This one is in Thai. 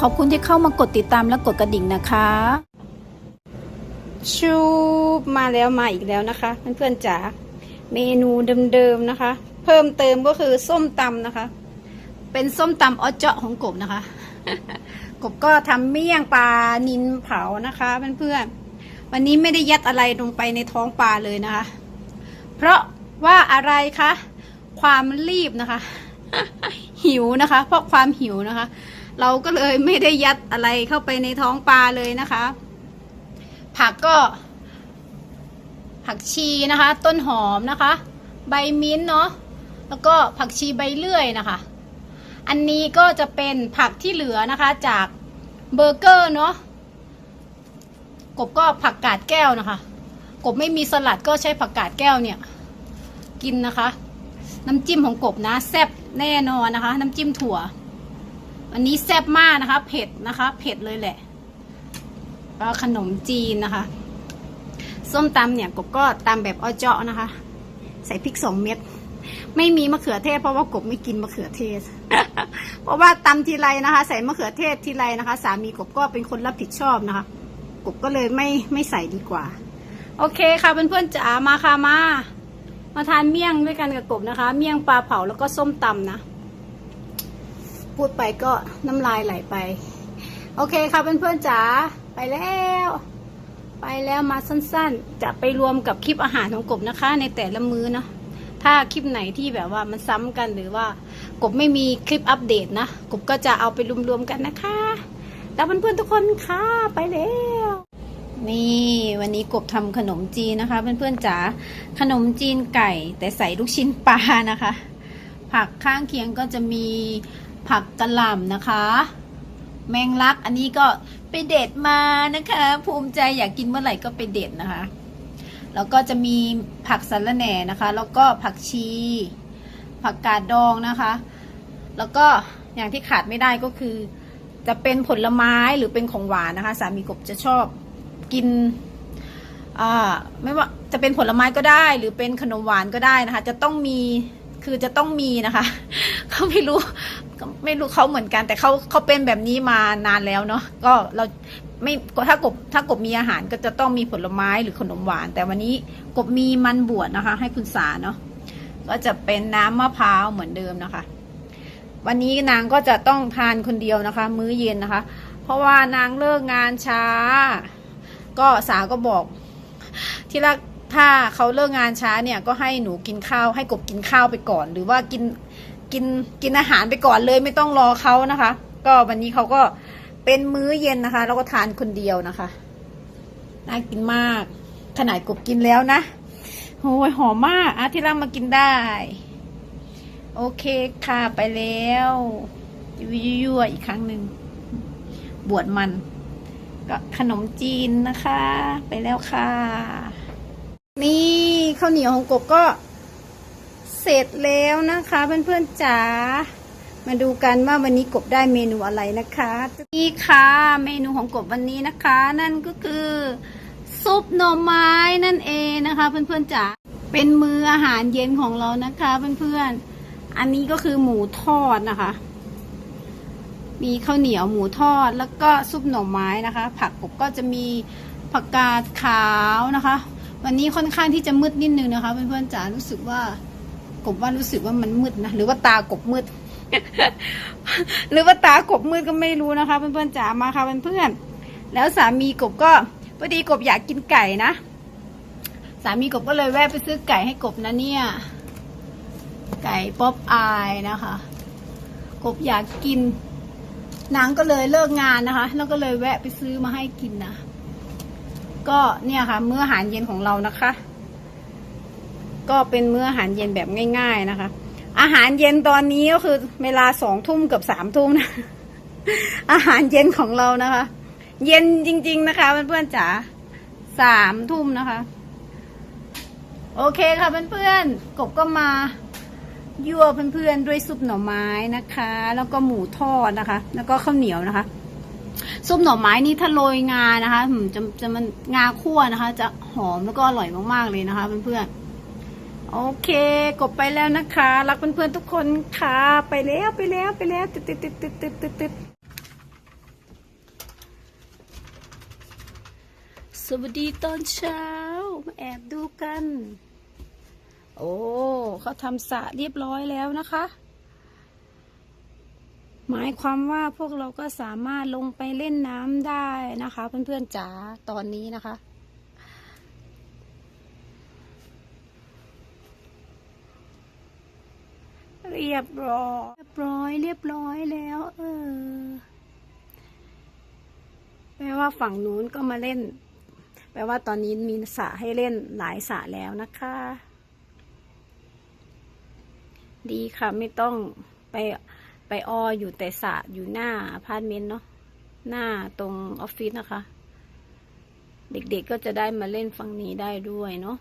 ขอบคุณที่เข้ามากดติดตามและกดกระดิ่งนะคะ ชูบมาแล้วมาอีกแล้วนะคะเพื่อนๆจ๋าเมนูเดิมๆนะคะ เพิ่มเติมก็คือส้มตำนะคะ เป็นส้มตำออเจาะของกบนะคะ กบก็ทำเมี่ยงปลานินเผานะคะเพื่อนๆวันนี้ไม่ได้ยัดอะไรลงไปในท้องปลาเลยนะคะ เพราะว่าอะไรคะความรีบนะคะ หิวนะคะ เพราะความหิวนะคะ เราก็เลยไม่ได้ยัดอะไรเข้าไปในท้องปลาเลยนะคะ ผักก็ ผักชีนะคะ ต้นหอมนะคะ ใบมิ้นท์เนาะแล้วก็ผักชีใบเลื่อยนะคะ อันนี้ก็จะเป็นผักที่เหลือนะคะจากเบอร์เกอร์เนาะกบก็ผักกาดแก้วนะคะ กบไม่มีสลัดก็ใช้ผักกาดแก้วเนี่ย กินนะคะ น้ำจิ้มของกบนะแซ่บแน่นอนนะคะ น้ำจิ้มถั่ว อันนี้แซ่บมากนะคะ เผ็ดนะคะ เผ็ดเลยแหละขนมจีนนะคะ ส้มตำเนี่ยกบก็ตำแบบอ้อเจาะนะคะ ใส่พริกสองเม็ดไม่มีมะเขือเทศเพราะว่ากบไม่กินมะเขือเทศ เพราะว่าตำทีไรนะคะ ใส่มะเขือเทศทีไรนะคะ สามีกบก็เป็นคนรับผิดชอบนะคะ กบก็เลยไม่ไม่ใส่ดีกว่า โอเคค่ะเพื่อนๆจ๋ามาค่ะมา มาทานเมี่ยงด้วยกันกับกบนะคะ เมี่ยงปลาเผาแล้วก็ส้มตำนะ พูดไปก็น้ำลายไหลไป โอเคค่ะเพื่อนๆจ๋าไปแล้ว ไปแล้วมาสั้นๆ จะไปรวมกับคลิปอาหารของกบนะคะ ในแต่ละมื้อเนาะถ้าคลิปไหนที่แบบว่ามันซ้ำกันหรือว่ากบไม่มีคลิปอัปเดตนะกบก็จะเอาไปรวมๆกันนะคะ แล้วเพื่อนๆทุกคนค่ะไปแล้วนี่วันนี้กบทำขนมจีนนะคะ เพื่อนๆจ๋าขนมจีนไก่ แต่ใส่ลูกชิ้นปลานะคะ ผักข้างเคียงก็จะมี ผักกะหล่ำนะคะ แมงลักอันนี้ก็ไปเด็ดมานะคะ ภูมิใจอยากกินเมื่อไหร่ก็ไปเด็ดนะคะ แล้วก็จะมีผักสะระแหน่นะคะ แล้วก็ผักชี ผักกาดดองนะคะ แล้วก็อย่างที่ขาดไม่ได้ก็คือ จะเป็นผลไม้หรือเป็นของหวานนะคะ สามีกบจะชอบกินอ่าไม่ว่าจะเป็นผลไม้ก็ได้ หรือเป็นขนมหวานก็ได้นะคะ จะต้องมี คือจะต้องมีนะคะ เขาไม่รู้ไม่รู้เขาเหมือนกัน แต่เขาเขาเป็นแบบนี้มานานแล้วเนาะก็เราไม่ถ้ากบถ้ากบมีอาหารก็จะต้องมีผลไม้หรือขนมหวาน แต่วันนี้กบมีมันบวชนะคะ ให้คุณสาเนาะก็จะเป็นน้ำมะพร้าวเหมือนเดิมนะคะ วันนี้นางก็จะต้องทานคนเดียวนะคะ มื้อเย็นนะคะ เพราะว่านางเลิกงานช้า ก็สาก็บอกที่แรก ถ้าเขาเลิกงานช้าเนี่ยก็ให้หนูกินข้าวให้กบกินข้าวไปก่อน หรือว่ากินกินกินอาหารไปก่อนเลยไม่ต้องรอเขานะคะ ก็วันนี้เขาก็เป็นมื้อเย็นนะคะ แล้วก็ทานคนเดียวนะคะน่ากินมากขนาดกบกินแล้วนะโอ้ยหอมมากอาที่รักมากินได้ โอเคค่ะไปแล้วยั่วๆอีกครั้งหนึ่งบวชมัน ก็ขนมจีนนะคะ ไปแล้วค่ะ นี่ข้าวเหนียวของกบก็เสร็จแล้วนะคะ เพื่อนๆจ๋ามาดูกันว่าวันนี้กบได้เมนูอะไรนะคะนี่ค่ะเมนูของกบวันนี้นะคะ นั่นก็คือซุปหน่อไม้นั่นเองนะคะ เพื่อนๆจ๋าเป็นมืออาหารเย็นของเรานะคะ เพื่อนๆอันนี้ก็คือหมูทอดนะคะ มีข้าวเหนียวหมูทอดแล้วก็ซุปหน่อไม้นะคะ ผักกบก็จะมีผักกาดขาวนะคะ วันนี้ค่อนข้างที่จะมืดนิดนึงนะคะเพื่อนๆจ๋ารู้สึกว่ากบว่ารู้สึกว่ามันมืดนะหรือว่าตากบมืด หรือว่าตากบมืดก็ไม่รู้นะคะเพื่อนๆจ๋ามาค่ะเพื่อนๆแล้วสามีกบก็พอดีกบอยากกินไก่นะสามีกบก็เลยแวะไปซื้อไก่ให้กบนะเนี่ย ไก่ป๊อปอายนะคะ กบอยากกินนางก็เลยเลิกงานนะคะ แล้วก็เลยแวะไปซื้อมาให้กินนะ ก็เนี่ยค่ะ มื้ออาหารเย็นของเรานะคะ ก็เป็นมื้ออาหารเย็นแบบง่าย ๆนะคะ อาหารเย็นตอนนี้ก็คือเวลาสองทุ่มเกับสามทุ่มนะ อาหารเย็นของเรานะคะ เย็นจริง ๆนะคะเพื่อนๆจ๋าสามทุ่มนะคะ โอเคค่ะเพื่อนๆกบก็มายั่วเพื่อนๆด้วยซุปหน่อไม้นะคะ แล้วก็หมูทอดนะคะ แล้วก็ข้าวเหนียวนะคะ ส้มหน่อไม้นี้ถ้าโรยงานะคะจะจะมันงาคั่วนะคะ จะหอมแล้วก็อร่อยมากๆเลยนะคะเพื่อนๆโอเคกดไปแล้วนะคะ รักเพื่อนๆทุกคนค่ะ ไปแล้วไปแล้วไปแล้วติดติดติดติดติดติดสวัสดีตอนเช้าแอบดูกัน โอ้เขาทำสระเรียบร้อยแล้วนะคะ หมายความว่าพวกเราก็สามารถลงไปเล่นน้ำได้นะคะ เพื่อนๆจ๋าตอนนี้นะคะ เรียบร้อย เรียบร้อยเรียบร้อยแล้ว เออแปลว่าฝั่งนู้นก็มาเล่น แปลว่าตอนนี้มีสระให้เล่นหลายสระแล้วนะคะ ดีค่ะไม่ต้องไป ไปอออยู่แต่สะอยู่หน้าอพาร์ตเมนต์เนาะหน้าตรงออฟฟิศนะคะ เด็กๆก็จะได้มาเล่นฝั่งนี้ได้ด้วยเนาะ